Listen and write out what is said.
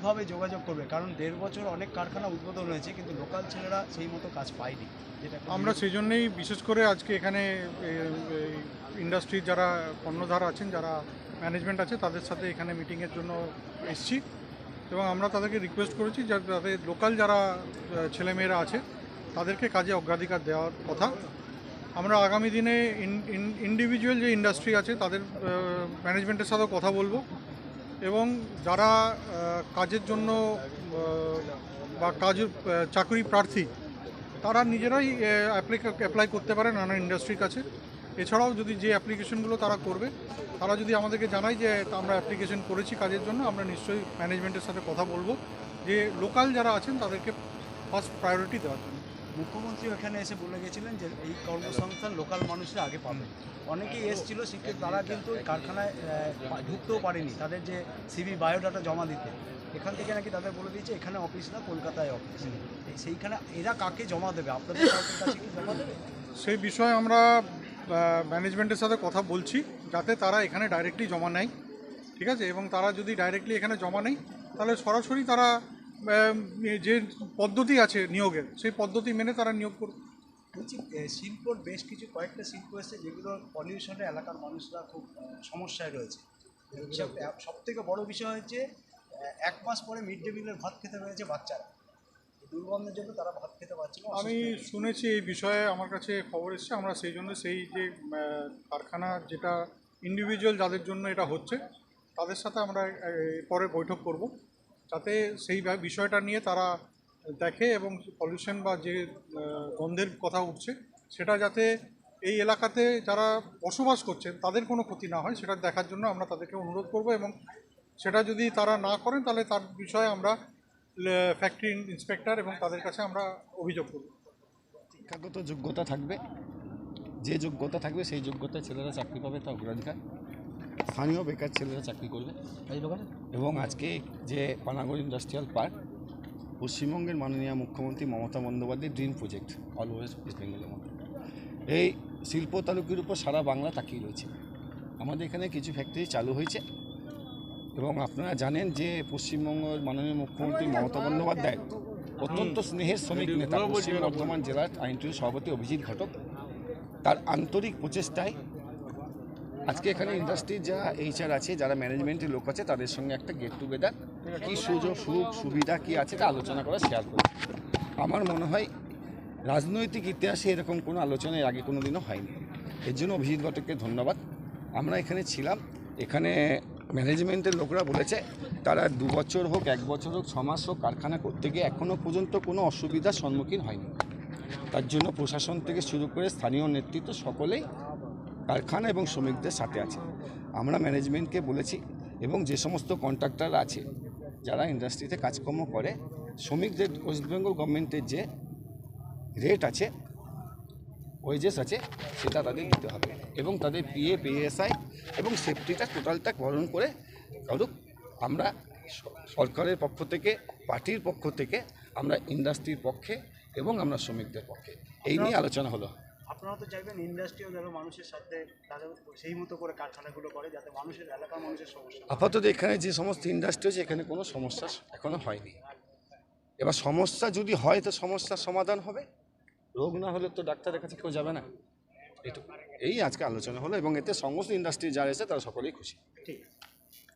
কীভাবে যোগাযোগ করবে? কারণ দেড় বছর অনেক কারখানা উদ্বোধন হয়েছে, কিন্তু লোকাল ছেলেরা সেই মতো কাজ পায়নি। যেটা আমরা সেই জন্যেই বিশেষ করে আজকে এখানে ইন্ডাস্ট্রির যারা কর্ণধার আছেন, যারা ম্যানেজমেন্ট আছে, তাদের সাথে এখানে মিটিংয়ের জন্য এসছি। এবং আমরা তাদেরকে রিকোয়েস্ট করেছি যাতে তাদের লোকাল যারা ছেলেমেয়েরা আছে, তাদেরকে কাজে অগ্রাধিকার দেওয়ার কথা। আমরা আগামী দিনে ইন্ডিভিজুয়াল যে ইন্ডাস্ট্রি আছে, তাদের ম্যানেজমেন্টের সাথেও কথা বলব। এবং যারা কাজের জন্য বা কাজ চাকরি প্রার্থী, তারা নিজেরাই অ্যাপ্লাই করতে পারে নানা ইন্ডাস্ট্রির কাছে। এছাড়াও যদি যে অ্যাপ্লিকেশনগুলো তারা করবে, তারা যদি আমাদেরকে জানায় যে আমরা অ্যাপ্লিকেশন করেছি কাজের জন্য, আমরা নিশ্চয়ই ম্যানেজমেন্টের সাথে কথা বলব। যে লোকাল যারা আছেন, তাদেরকে ফার্স্ট প্রায়োরিটি দেওয়ার জন্য। মুখ্যমন্ত্রী এখানে এসে বলে গেছিলেন যে এই কর্মসংস্থান লোকাল মানুষরা আগে পাবে। অনেকেই এসেছিল সেক্ষেত্রে তারা কিন্তু কারখানায় ঢুকতেও পারেনি তাদের যে সিবি বায়োডাটা জমা দিতে। এখান থেকে নাকি তাদের বলে দিয়েছে, এখানে অফিস না, কলকাতায় অফিস সেইখানে এরা কাকে জমা দেবে? আপনাদের কাছে কি জমা দেবে? সেই বিষয়ে আমরা ম্যানেজমেন্টের সাথে কথা বলছি, যাতে তারা এখানে ডাইরেক্টলি জমা নেয়। ঠিক আছে? এবং তারা যদি ডাইরেক্টলি এখানে জমা নেয়, তাহলে সরাসরি তারা যে পদ্ধতি আছে নিয়োগের সেই পদ্ধতি মেনে তারা নিয়োগ করবে বলছি শিল্পর বেশ কিছু কয়েকটা শিল্প এসেছে যেগুলো পলিউশনে এলাকার মানুষরা খুব সমস্যায় রয়েছে। সব থেকে বড় বিষয় হচ্ছে এক মাস পরে মিড ডে মিলের ভাত খেতে পেরেছে বাচ্চারা। দুর্গন্ধের জন্য তারা ভাত খেতে পারছে না আমি শুনেছি এই বিষয়ে আমার কাছে খবর এসেছে আমরা সেই জন্য সেই যে কারখানা যেটা ইন্ডিভিজুয়াল যাদের জন্য এটা হচ্ছে তাদের সাথে আমরা পরে বৈঠক করব। যাতে সেই বিষয়টা নিয়ে তারা দেখে এবং পলিউশন বা যে গন্ধের কথা উঠছে, সেটা যাতে এই এলাকাতে যারা বসবাস করছেন, তাদের কোনো ক্ষতি না হয়, সেটা দেখার জন্য আমরা তাদেরকে অনুরোধ করব এবং সেটা যদি তারা না করেন, তাহলে তার বিষয়ে আমরা ফ্যাক্টরি ইন্সপেক্টর এবং তাদের কাছে আমরা অভিযোগ করব। শিক্ষাগত যোগ্যতা থাকবে, যে যোগ্যতা থাকবে, সেই যোগ্যতায় ছেলেরা চাকরি পাবে তা অগ্রাধিকার। স্থানীয় বেকার ছেলেরা চাকরি করবে এবং আজকে যে পানাগড় ইন্ডাস্ট্রিয়াল পার্ক পশ্চিমবঙ্গের মাননীয় মুখ্যমন্ত্রী মমতা বন্দ্যোপাধ্যায়ের dream project all west west বেঙ্গলের মধ্যে। এই শিল্প তালুকের উপর সারা বাংলা তাকিয়ে রয়েছে। আমাদের এখানে কিছু ফ্যাক্টরি চালু হয়েছে। এবং আপনারা জানেন যে পশ্চিমবঙ্গের মাননীয় মুখ্যমন্ত্রী মমতা বন্দ্যোপাধ্যায় অত্যন্ত স্নেহের শ্রমিক নেতা পশ্চিম বর্ধমান জেলার আইনটির সভাপতি অভিজিৎ ঘটক তার আন্তরিক প্রচেষ্টায় আজকে এখানে ইন্ডাস্ট্রির যা এইচআর আছে, যারা ম্যানেজমেন্টের লোক আছে, তাদের সঙ্গে একটা গেট টুগেদার কী সুযোগ, সুখ, সুবিধা, কী আছে তা আলোচনা করা শেয়ার করি আমার মনে হয় রাজনৈতিক ইতিহাসে এরকম কোনো আলোচনা এর আগে কোনো দিনও হয়নি। এর জন্য অভিজিৎ ঘটককে ধন্যবাদ। আমরা এখানে ছিলাম। এখানে ম্যানেজমেন্টের লোকরা বলেছে, তারা দু বছর হোক, এক বছর হোক, ছ মাস হোক, কারখানা করতে গিয়ে এখনও পর্যন্ত কোনো অসুবিধার সম্মুখীন হয়নি। তার জন্য প্রশাসন থেকে শুরু করে স্থানীয় নেতৃত্ব সকলেই কারখানা এবং শ্রমিকদের সাথে আছে। আমরা ম্যানেজমেন্টকে বলেছি এবং যে সমস্ত কন্ট্রাক্টর আছে, যারা ইন্ডাস্ট্রিতে কাজকর্ম করে, শ্রমিকদের ওয়েস্ট বেঙ্গল গভর্নমেন্টের যে রেট আছে, ওয়েজেস আছে, সেটা তাদের দিতে হবে এবং তাদের পিএ, পিএসআই এবং সেফটিটা টোটালটা বরণ করে করুক আমরা সরকারের পক্ষ থেকে, পার্টির পক্ষ থেকে আমরা ইন্ডাস্ট্রির পক্ষে এবং আমরা শ্রমিকদের পক্ষে। এই নিয়ে আলোচনা হলো। আপনারা তো চাইবেন ইন্ডাস্ট্রিও যেন মানুষের সাথে তাদের সেই মতো করে কারখানাগুলো করে যাতে মানুষের এলাকার মানুষের সমস্যা আপাতত এখানে যে সমস্ত ইন্ডাস্ট্রি আছে এখানে কোনো সমস্যা এখনও হয়নি। এবার সমস্যা যদি হয় তো সমস্যার সমাধান হবে। রোগ না হলে তো ডাক্তারের কাছে কেউ যাবে না। এটুকু এই আজকে আলোচনা হলো এবং এতে সমস্ত ইন্ডাস্ট্রি যারা এসে তারা সকলেই খুশি। ঠিক। আছে